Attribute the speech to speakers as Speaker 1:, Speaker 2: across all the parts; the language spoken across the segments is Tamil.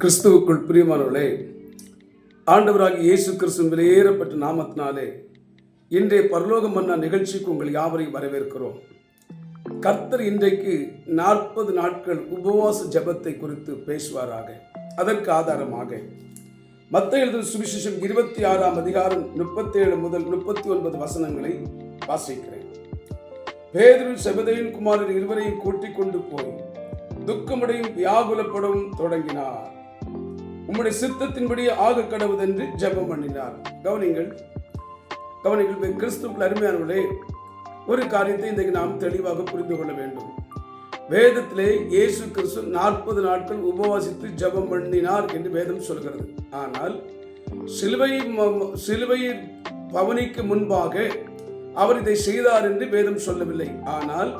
Speaker 1: கிறிஸ்துவுக்குள் பிரியமானவர்களே ஆண்டவராக இயேசு கிறிஸ்துவின் வெளியேறப்பட்ட நாமத்தினாலே இன்றைய பரலோகம் மன்னா நிகழ்ச்சிக்கு உங்கள் யாவரையும் வரவேற்கிறோம். கர்த்தர் இன்றைக்கு நாற்பது நாட்கள் உபவாச ஜெபத்தை குறித்து பேசுவாராக அதற்கு ஆதாரமாக. மத்த எழுதும் சுவிசேஷம் இருபத்தி ஆறாம் அதிகாரம் முப்பத்தேழு முதல் முப்பத்தி ஒன்பது வசனங்களை வாசிக்கிறேன். பேதரின் செபதையின் குமாரின் இருவரையும் கூட்டிக் கொண்டு போய் துக்கமடையும் வியாகுலப்படவும் தொடங்கினார். உம்முடைய சித்தத்தின்படி ஆக கடவுதென்று ஜெபம் பண்ணினார். கவனிங்கள் கவனிங்கள் கிறிஸ்துக்குள் அருமையானவர்களே ஒரு காரியத்தை இன்றைக்கு நாம் தெளிவாக புரிந்து கொள்ள வேண்டும். வேதத்திலே இயேசு கிறிஸ்து நாற்பது நாட்கள் உபவாசித்து ஜெபம் பண்ணினார் என்று வேதம் சொல்கிறது. ஆனால் சிலுவை சிலுவையை பவனிக்கு முன்பாக அவர் இதை செய்தார் என்று வேதம் சொல்லவில்லை. ஆனால்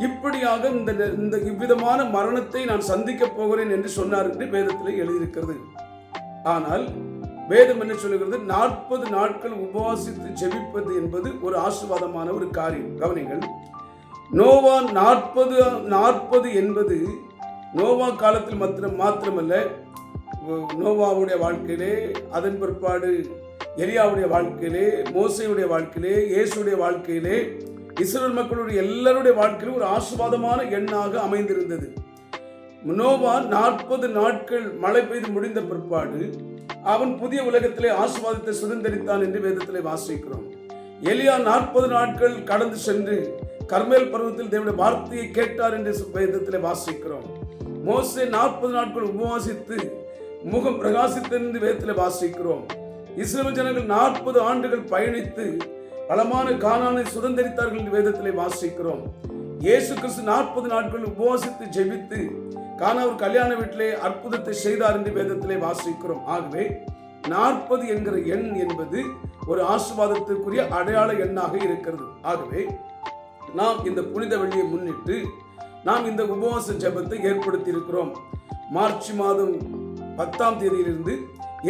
Speaker 1: இப்படியாக இந்த இந்த இவ்விதமான மரணத்தை நான் சந்திக்கப் போகிறேன் என்று சொன்னார் என்று வேதத்தில் எழுதியிருக்கிறது. ஆனால் வேதம் என்ன சொல்லுகிறது? நாற்பது நாட்கள் உபவாசித்து ஜெபிப்பது என்பது ஒரு ஆசீர்வாதமான ஒரு காரியம். கவனிங்கள் நோவா நாற்பது நாற்பது என்பது நோவா காலத்தில் மாத்திரம் மாத்திரமல்ல. நோவாவுடைய வாழ்க்கையிலே அதன் பிற்பாடு எரியாவுடைய வாழ்க்கையிலே மோசையுடைய வாழ்க்கையிலே இயேசுடைய வாழ்க்கையிலே இஸ்ரேல் மக்களுடைய எல்லாருடைய வாழ்க்கையிலும் ஒரு ஆசுவாதமான எண்ணாக அமைந்திருந்தது. நோவா நாற்பது நாட்கள் மழை பெய்து முடிந்த பிற்பாடு அவன் புதிய உலகத்திலே ஆசுவாதத்தை சுதந்திரித்தான் என்று வேதத்திலே வாசிக்கிறோம். எலியா நாற்பது நாட்கள் கடந்து சென்று கர்மேல் பருவத்தில் தேவனுடைய வார்த்தையை கேட்டார் என்று வேதத்திலே வாசிக்கிறோம். மோசே நாற்பது நாட்கள் உபவாசித்து முகம் பிரகாசித்தென்று வேதத்தில் வேதத்திலே வாசிக்கிறோம். இஸ்ரேல் ஜனங்கள் நாற்பது ஆண்டுகள் பயணித்து பலமான காணானை சுதந்திரித்தார்கள் என்று வேதத்திலே வாசிக்கிறோம். இயேசு கிறிஸ்து நாற்பது நாட்கள் உபவாசித்து ஜெபித்து கானாவூர் கல்யாண வீட்டிலே அற்புதத்தை செய்தார் என்று வேதத்திலே வாசிக்கிறோம். ஆகவே நாற்பது என்கிற எண் என்பது ஒரு ஆசீர்வாதத்திற்குரிய அடையாள எண்ணாக இருக்கிறது. ஆகவே நாம் இந்த புனித வழியை முன்னிட்டு நாம் இந்த உபவாச ஜெபத்தை ஏற்படுத்தி இருக்கிறோம் மார்ச் மாதம் பத்தாம் தேதியிலிருந்து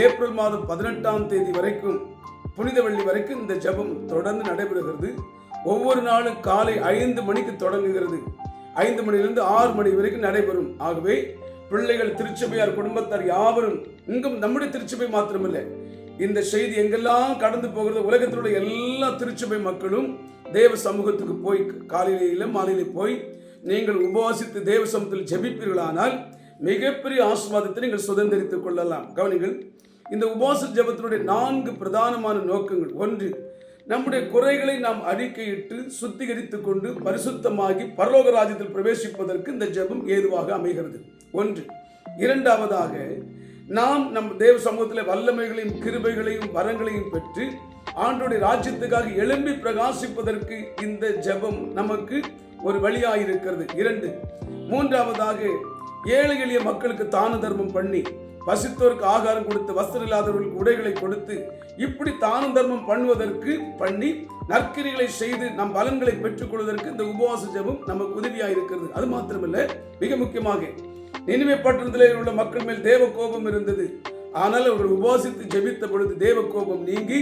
Speaker 1: ஏப்ரல் மாதம் பதினெட்டாம் தேதி வரைக்கும் புனித வெள்ளி வரைக்கும் இந்த ஜெபம் தொடர்ந்து நடைபெறுகிறது. ஒவ்வொரு நாளும் காலை ஐந்து மணிக்கு தொடங்குகிறது. ஐந்து மணியிலிருந்து ஆறு மணி வரைக்கும் நடைபெறும். ஆகவே பிள்ளைகள் திருச்சபையார் குடும்பத்தார் யாவரும் இங்கும் நம்முடைய திருச்சபை மாத்திரமில்லை. இந்த செய்தி எங்கெல்லாம் கடந்து போகிறது உலகத்தில் உள்ள எல்லா திருச்சபை மக்களும் தேவ சமூகத்துக்கு போய் காலையில மாலையில போய் நீங்கள் உபவாசித்து தேவ சமூகத்தில் ஜெபிப்பீர்களானால் மிகப்பெரிய ஆசீர்வாதத்தை நீங்கள் சுதந்திரித்துக் கொள்ளலாம். கவனிங்கள் இந்த உபவாச ஜெபத்தினுடைய நான்கு பிரதானமான நோக்கங்கள். ஒன்று நம்முடைய குறைகளை நாம் அறிக்கையிட்டு சுத்திகரித்து கொண்டு பரிசுத்தமாகி பரலோக ராஜ்யத்தில் பிரவேசிப்பதற்கு இந்த ஜெபம் ஏதுவாக அமைகிறது. ஒன்று இரண்டாவதாக நாம் நம் தேவ சமூகத்தில் வல்லமைகளையும் கிருபைகளையும் வரங்களையும் பெற்று ஆண்டோடைய ராஜ்யத்துக்காக எழும்பி பிரகாசிப்பதற்கு இந்த ஜெபம் நமக்கு ஒரு வழியாயிருக்கிறது. இரண்டு மூன்றாவதாக ஏழை எளிய மக்களுக்கு தான தர்மம் பண்ணி பசித்தோருக்கு ஆகாரம் கொடுத்து வஸ்திரம் இல்லாதவர்களுக்கு உடைகளை கொடுத்து இப்படி தானும் தர்மம் பண்ணுவதற்கு பண்ணி நற்கிரிகளை செய்து நம் பலன்களை பெற்றுக்கொள்வதற்கு இந்த உபவாச ஜெபம் நமக்கு உதவியாக இருக்கிறது. அது மாத்திரமல்ல மிக முக்கியமாக நினைவே பட்டணத்தில் உள்ள மக்கள் மேல் தேவ கோபம் இருந்தது. ஆனால் அவர்கள் உபவாசித்து ஜெபித்த பொழுது தேவ கோபம் நீங்கி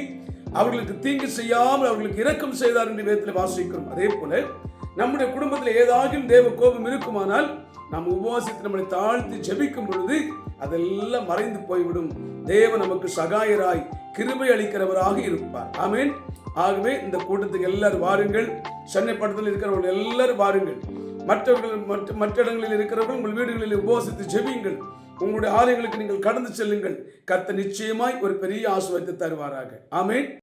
Speaker 1: அவர்களுக்கு தீங்கு செய்யாமல் அவர்களுக்கு இரக்கம் செய்தார் என்று வேதத்தில் வாசிக்கிறோம். அதே போல நம்முடைய குடும்பத்தில் ஏதாகும் தேவ கோபம் இருக்குமானால் நாம் உபவாசித்து நம்மளை தாழ்த்தி ஜெபிக்கும் பொழுது அதெல்லாம் மறைந்து போய்விடும். தேவ நமக்கு சகாயராய் கிருபை அளிக்கிறவராக இருப்பார். ஆமேன். ஆகவே இந்த கூட்டத்துக்கு எல்லாரும் வாருங்கள். சென்னை பட்டத்தில் இருக்கிறவர்கள் எல்லாரும் வாருங்கள். மற்றவர்கள் மற்ற மற்ற இடங்களில் இருக்கிறவர்கள் உங்கள் வீடுகளில் உபவாசித்து ஜெபியுங்கள். உங்களுடைய ஆலயங்களுக்கு நீங்கள் கடந்து செல்லுங்கள். கத்த நிச்சயமாய் ஒரு பெரிய ஆசுவத்தை தருவாராக. ஆமேன்.